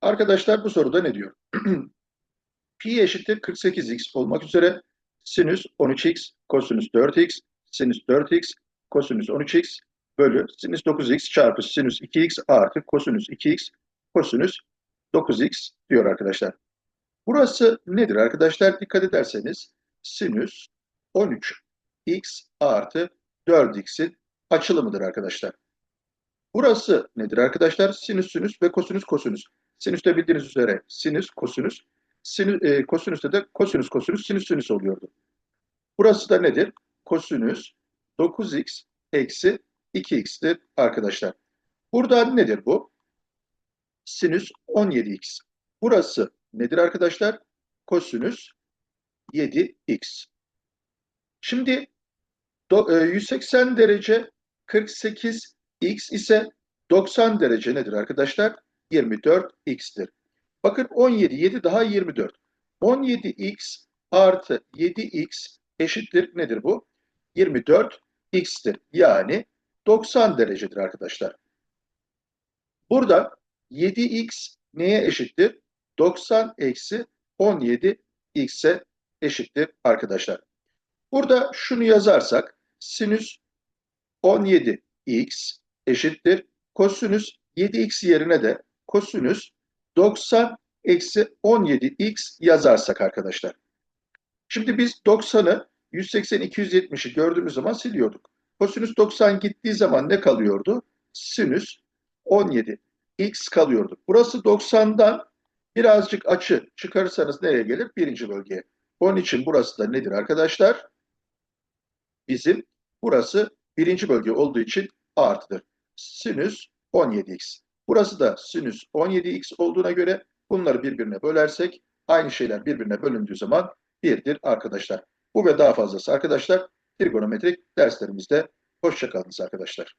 Arkadaşlar bu soruda ne diyor? Pi eşittir 48x olmak üzere sinüs 13x, kosinüs 4x, sinüs 4x, kosinüs 13x bölü sinüs 9x çarpı sinüs 2x artı kosinüs 2x, kosinüs 9x diyor arkadaşlar. Burası nedir arkadaşlar? Dikkat ederseniz sinüs 13x artı 4x'in açılımıdır arkadaşlar. Burası nedir arkadaşlar? Sinüs sinüs ve kosinüs kosinüs. Sinüste bildiğiniz üzere sinüs kosinüs. Sinüs, e, kosinüste de kosinüs kosinüs sinüs sinüs oluyordu. Burası da nedir? Kosinüs 9x eksi 2x'tir arkadaşlar. Burada nedir bu? Sinüs 17x. Burası nedir arkadaşlar? Kosinüs 7x. Şimdi do, e, 180 derece 48 x ise 90 derece nedir arkadaşlar? 24x'tir. Bakın 17, 7 daha 24. 17x artı 7x eşittir nedir bu? 24x'tir. Yani 90 derecedir arkadaşlar. Burada 7x neye eşittir? 90 eksi 17x'e eşittir arkadaşlar. Burada şunu yazarsak sinüs 17x eşittir. Kosinüs 7x yerine de kosinüs 90 eksi 17x yazarsak arkadaşlar. Şimdi biz 90'ı 180, 270'i gördüğümüz zaman siliyorduk. Kosinüs 90 gittiği zaman ne kalıyordu? Sinüs 17 x kalıyordu. Burası 90'dan birazcık açı çıkarırsanız nereye gelir? Birinci bölgeye. Onun için burası da nedir arkadaşlar? Bizim burası birinci bölge olduğu için artıdır. Sinüs 17x. Burası da sinüs 17x olduğuna göre bunları birbirine bölersek aynı şeyler birbirine bölündüğü zaman birdir arkadaşlar. Bu ve daha fazlası arkadaşlar trigonometrik derslerimizde. Hoşçakalınız arkadaşlar.